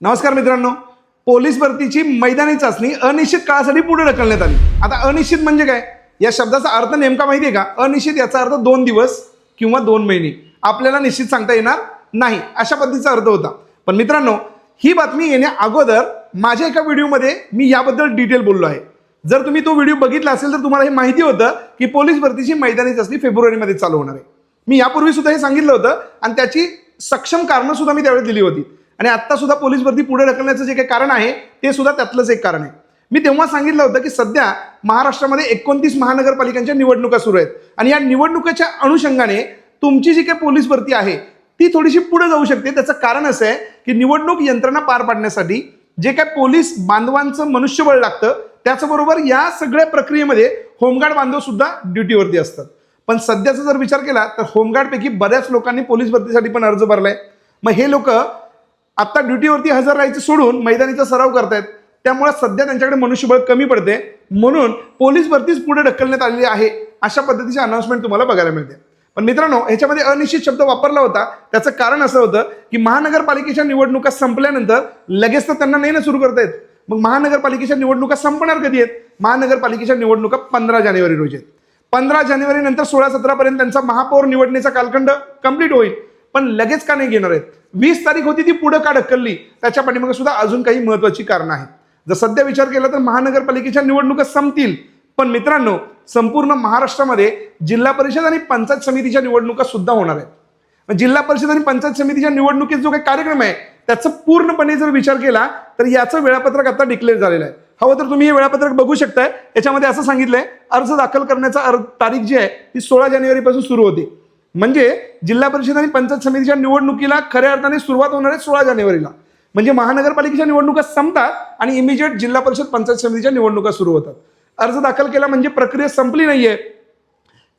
नमस्कार मित्रांनो. पोलीस भरतीची मैदानी चाचणी अनिश्चित काळासाठी पुढे ढकलण्यात आली. आता अनिश्चित म्हणजे काय? या शब्दाचा अर्थ नेमका माहिती आहे का? अनिश्चित याचा अर्थ दोन दिवस किंवा दोन महिने. आपल्याला निश्चित सांगता येणार नाही. अशा पद्धतीचा अर्थ होता. पण मित्रांनो ही बातमी येण्या अगोदर माझ्या एका व्हिडिओमध्ये मी याबद्दल डिटेल बोललो आहे. जर तुम्ही तो व्हिडिओ बघितला असेल तर तुम्हाला हे माहिती होतं की पोलीस भरतीची मैदानी चाचणी फेब्रुवारीमध्ये चालू होणार आहे. मी यापूर्वी सुद्धा हे सांगितलं होतं आणि त्याची सक्षम कारणं सुद्धा मी त्यावेळेस दिली होती. आणि आत्ता सुद्धा पोलीस भरती पुढे ढकलण्याचं जे काही कारण आहे ते सुद्धा त्यातलंच एक कारण आहे. मी तेव्हा सांगितलं होतं की सध्या महाराष्ट्रामध्ये एकोणतीस महानगरपालिकांच्या निवडणुका सुरू आहेत. आणि या निवडणुकीच्या अनुषंगाने तुमची जी काही पोलीस भरती आहे ती थोडीशी पुढे जाऊ शकते. त्याचं कारण असं आहे की निवडणूक यंत्रणा पार पाडण्यासाठी जे काय पोलीस बांधवांचं मनुष्यबळ लागतं त्याचबरोबर या सगळ्या प्रक्रियेमध्ये होमगार्ड बांधव सुद्धा ड्युटीवरती असतात. पण सध्याचा जर विचार केला तर होमगार्डपैकी बऱ्याच लोकांनी पोलीस भरतीसाठी पण अर्ज भरलाय. मग हे लोक आता ड्युटीवरती हजर राहायचं सोडून मैदानीचा सराव करतायत. त्यामुळे सध्या त्यांच्याकडे मनुष्यबळ कमी पडते. म्हणून पोलीस भरतीच पुढे ढकलण्यात आलेली आहे अशा पद्धतीचे अनाउन्समेंट तुम्हाला बघायला मिळते. पण मित्रांनो ह्याच्यामध्ये अनिश्चित शब्द वापरला होता. त्याचं कारण असं होतं की महानगरपालिकेच्या निवडणुका संपल्यानंतर लगेच तर त्यांना नाही ना सुरू करता येत. मग महानगरपालिकेच्या निवडणुका संपणार कधी आहेत? महानगरपालिकेच्या निवडणुका पंधरा जानेवारी रोजी आहेत. पंधरा जानेवारी नंतर सोळा सतरापर्यंत त्यांचा महापौर निवडणीचा कालखंड कंप्लीट होईल. पण लगेच का नाही घेणार आहेत? वीस तारीख होती ती पुढं का ढकलली त्याच्या पाठीमागे सुद्धा अजून काही महत्वाची कारणं आहेत. जर सध्या विचार केला तर महानगरपालिकेच्या निवडणुका संपतील. पण मित्रांनो संपूर्ण महाराष्ट्रामध्ये जिल्हा परिषद आणि पंचायत समितीच्या निवडणुका सुद्धा होणार आहेत. जिल्हा परिषद आणि पंचायत समितीच्या निवडणुकीत जो काही कार्यक्रम आहे त्याचा पूर्णपणे जर विचार केला तर याचं वेळापत्रक आता डिक्लेअर झालेलं आहे. हवं तर तुम्ही हे वेळापत्रक बघू शकताय. याच्यामध्ये असं सांगितलंय अर्ज दाखल करण्याचा अर्ज तारीख जी आहे ती सोळा जानेवारीपासून सुरू होते. म्हणजे जिल्हा परिषद आणि पंचायत समितीच्या निवडणुकीला खऱ्या अर्थाने सुरुवात होणार आहे सोळा जानेवारीला. म्हणजे महानगरपालिकेच्या निवडणुका संपतात आणि इमिजिएट जिल्हा परिषद पंचायत समितीच्या निवडणुका सुरू होतात. अर्ज दाखल केला म्हणजे प्रक्रिया संपली नाहीये.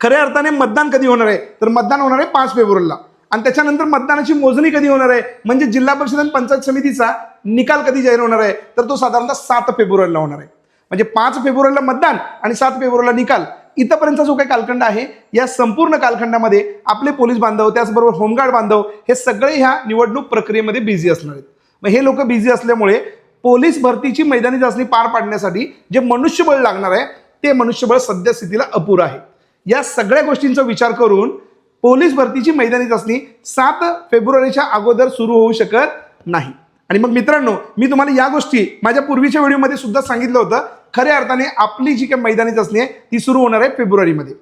खऱ्या अर्थाने मतदान कधी होणार आहे? तर मतदान होणार आहे पाच फेब्रुवारीला. आणि त्याच्यानंतर मतदानाची मोजणी कधी होणार आहे? म्हणजे जिल्हा परिषद आणि पंचायत समितीचा निकाल कधी जाहीर होणार आहे? तर तो साधारणतः सात फेब्रुवारीला होणार आहे. म्हणजे पाच फेब्रुवारीला मतदान आणि सात फेब्रुवारीला निकाल. इथंपर्यंत जो काही कालखंड आहे या संपूर्ण कालखंडामध्ये आपले पोलीस बांधव त्याचबरोबर होमगार्ड बांधव हे सगळे ह्या निवडणूक प्रक्रियेमध्ये बिझी असणार आहेत. मग हे लोक बिझी असल्यामुळे पोलीस भरतीची मैदानी चाचणी पार पाडण्यासाठी जे मनुष्यबळ लागणार आहे ते मनुष्यबळ सध्या स्थितीला अपुरं आहे. या सगळ्या गोष्टींचा विचार करून पोलीस भरतीची मैदानी चाचणी सात फेब्रुवारीच्या अगोदर सुरू होऊ शकत नाही. आणि मग मित्रांनो मी तुम्हाला या गोष्टी माझ्या पूर्वीच्या व्हिडिओमध्ये सुद्धा सांगितलं होतं. खऱ्या अर्थाने आपली जी काही मैदानी चाचणी आहे ती सुरू होणार आहे फेब्रुवारीमध्ये.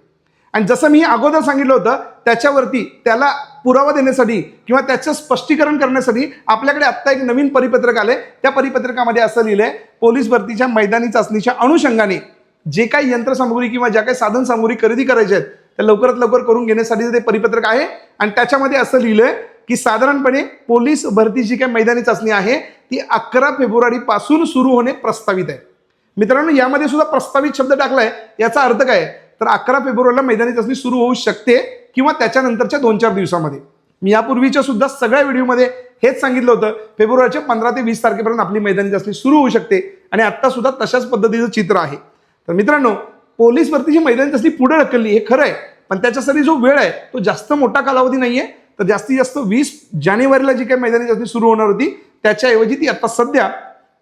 आणि जसं मी अगोदर सांगितलं होतं त्याच्यावरती त्याला पुरावा देण्यासाठी किंवा त्याचं स्पष्टीकरण करण्यासाठी आपल्याकडे आत्ता एक नवीन परिपत्रक आलंय. त्या परिपत्रकामध्ये असं लिहिलंय पोलीस भरतीच्या मैदानी चाचणीच्या अनुषंगाने जे काही यंत्रसामुग्री किंवा ज्या काही साधन सामुग्री खरेदी करायच्या आहेत त्या लवकरात लवकर करून घेण्यासाठी ते परिपत्रक आहे. आणि त्याच्यामध्ये असं लिहिलंय की साधारणपणे पोलीस भरती जी काही मैदानी चाचणी आहे ती अकरा फेब्रुवारी पासून सुरू होणे प्रस्तावित आहे. मित्रांनो यामध्ये सुद्धा प्रस्तावित शब्द टाकलाय. याचा अर्थ काय? तर अकरा फेब्रुवारीला मैदानी चाचणी सुरू होऊ शकते किंवा त्याच्यानंतरच्या दोन चार दिवसामध्ये. मी यापूर्वीच्या सुद्धा सगळ्या व्हिडिओमध्ये हेच सांगितलं होतं. फेब्रुवारीच्या पंधरा ते वीस तारखेपर्यंत आपली मैदानी चाचणी सुरू होऊ शकते आणि आता सुद्धा तशाच पद्धतीचं चित्र आहे. तर मित्रांनो पोलीस भरतीची मैदानी चाचणी पुढे ढकलली हे खरं आहे. पण त्याच्यासाठी जो वेळ आहे तो जास्त मोठा कालावधी नाहीये. तर जास्तीत जास्त वीस जानेवारीला जी काही मैदानी चाचणी सुरू होणार होती त्याच्याऐवजी ती आता सध्या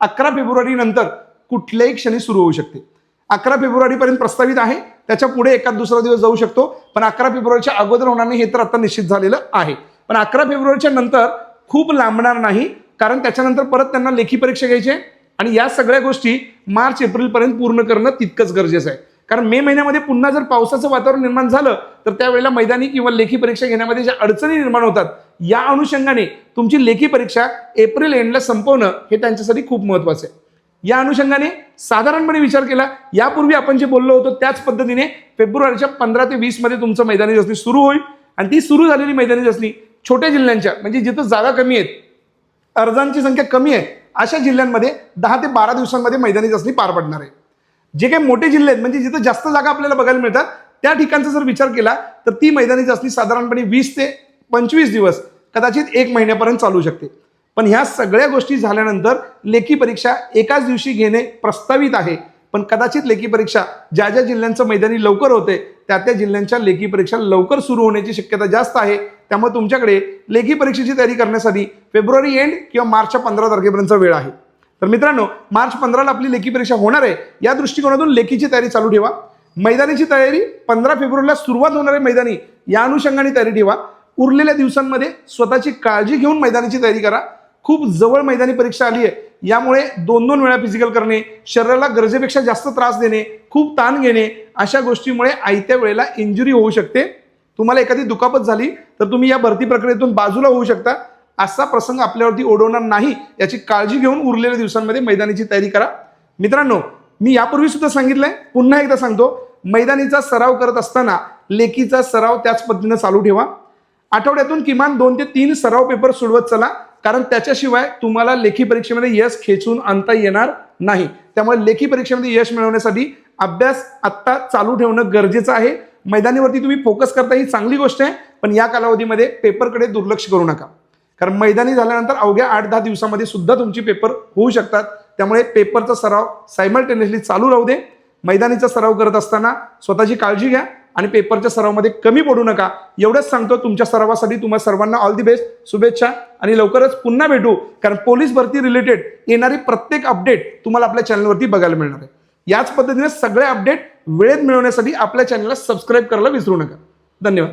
अकरा फेब्रुवारी नंतर कुठल्याही क्षणी सुरू होऊ शकते. अकरा फेब्रुवारीपर्यंत प्रस्तावित आहे. त्याच्या पुढे एखाद दुसरा दिवस जाऊ शकतो. पण अकरा फेब्रुवारीच्या अगोदर होणार नाही हे तर आता निश्चित झालेलं आहे. पण अकरा फेब्रुवारीच्या नंतर खूप लांबणार नाही. कारण त्याच्यानंतर परत त्यांना लेखी परीक्षा घ्यायची आहे. आणि या सगळ्या गोष्टी मार्च एप्रिलपर्यंत पूर्ण करणं तितकंच गरजेचं आहे. कारण मे महिन्यामध्ये पुन्हा जर पावसाचं वातावरण निर्माण झालं तर त्यावेळेला मैदानी किंवा लेखी परीक्षा घेण्यामध्ये ज्या अडचणी निर्माण होतात या अनुषंगाने तुमची लेखी परीक्षा एप्रिल एंडला संपवणं हे त्यांच्यासाठी खूप महत्वाचं आहे. या अनुषंगाने साधारणपणे विचार केला. यापूर्वी आपण जे बोललो होतो त्याच पद्धतीने फेब्रुवारीच्या पंधरा ते वीसमध्ये तुमचं मैदानी चाचणी सुरू होईल. आणि ती सुरू झालेली मैदानी चाचणी छोट्या जिल्ह्यांच्या म्हणजे जिथं जागा कमी आहेत अर्जांची संख्या कमी आहे अशा जिल्ह्यांमध्ये दहा ते बारा दिवसांमध्ये मैदानी चाचणी पार पडणार आहे. जे काही मोठे जिल्हे आहेत म्हणजे जिथं जास्त जागा आपल्याला बघायला मिळतात त्या ठिकाणचा जर विचार केला तर ती मैदानी चाचणी साधारणपणे वीस ते पंचवीस दिवस कदाचित एक महिन्यापर्यंत चालू शकते. पण ह्या सगळ्या गोष्टी झाल्यानंतर लेखी परीक्षा एकाच दिवशी घेणे प्रस्तावित आहे. पण कदाचित लेखी परीक्षा ज्या ज्या जिल्ह्यांचं मैदानी लवकर होते त्या त्या जिल्ह्यांच्या लेखी परीक्षा लवकर सुरू होण्याची शक्यता जास्त आहे. त्यामुळे तुमच्याकडे लेखी परीक्षेची तयारी करण्यासाठी फेब्रुवारी एंड किंवा मार्चच्या पंधरा तारखेपर्यंतचा वेळ आहे. तर मित्रांनो मार्च पंधराला आपली लेखी परीक्षा होणार आहे. या दृष्टिकोनातून लेखीची तयारी चालू ठेवा. मैदानीची तयारी पंधरा फेब्रुवारीला सुरुवात होणार आहे मैदानी. या अनुषंगाने तयारी ठेवा. उरलेल्या दिवसांमध्ये स्वतःची काळजी घेऊन मैदानीची तयारी करा. खूप जवळ मैदानी परीक्षा आली आहे. यामुळे दोन दोन वेळा फिजिकल करणे शरीराला गरजेपेक्षा जास्त त्रास देणे खूप ताण घेणे अशा गोष्टीमुळे आयत्या वेळेला इंजुरी होऊ शकते. तुम्हाला एखादी दुखापत झाली तर तुम्ही या भरती प्रक्रियेतून बाजूला होऊ शकता. असा प्रसंग आपल्यावरती ओढवणार नाही याची काळजी घेऊन उरलेल्या दिवसांमध्ये मैदानीची तयारी करा. मित्रांनो मी यापूर्वी सुद्धा सांगितलंय पुन्हा एकदा सांगतो मैदानीचा सराव करत असताना लेखीचा सराव त्याच पद्धतीनं चालू ठेवा. आठवड्यातून किमान दोन ते तीन सराव पेपर सोडवत चला. कारण त्याच्याशिवाय तुम्हाला लेखी परीक्षेमध्ये यश खेचून आणता येणार नाही. त्यामुळे लेखी परीक्षेमध्ये यश मिळवण्यासाठी अभ्यास आत्ता चालू ठेवणं गरजेचं आहे. मैदानीवरती तुम्ही फोकस करता ही चांगली गोष्ट आहे पण या कालावधीमध्ये पेपरकडे दुर्लक्ष करू नका. कारण मैदानी झाल्यानंतर अवघ्या आठ दहा दिवसामध्ये सुद्धा तुमची पेपर होऊ शकतात. त्यामुळे पेपरचा सराव सायमल्टेनियसली चालू राहू दे. मैदानीचा सराव करत असताना स्वतःची काळजी घ्या. आणि पेपरच्या सरावामध्ये कमी पडू नका. एवढंच सांगतो तुमच्या सरावासाठी तुम्हाला सर्वांना ऑल दी बेस्ट शुभेच्छा आणि लवकरच पुन्हा भेटू. कारण पोलीस भरती रिलेटेड येणारी प्रत्येक अपडेट तुम्हाला आपल्या चॅनलवरती बघायला मिळणार आहे. याच पद्धतीने सगळे अपडेट वेळेत मिळवण्यासाठी आपल्या चॅनलला सबस्क्राईब करायला विसरू नका. धन्यवाद.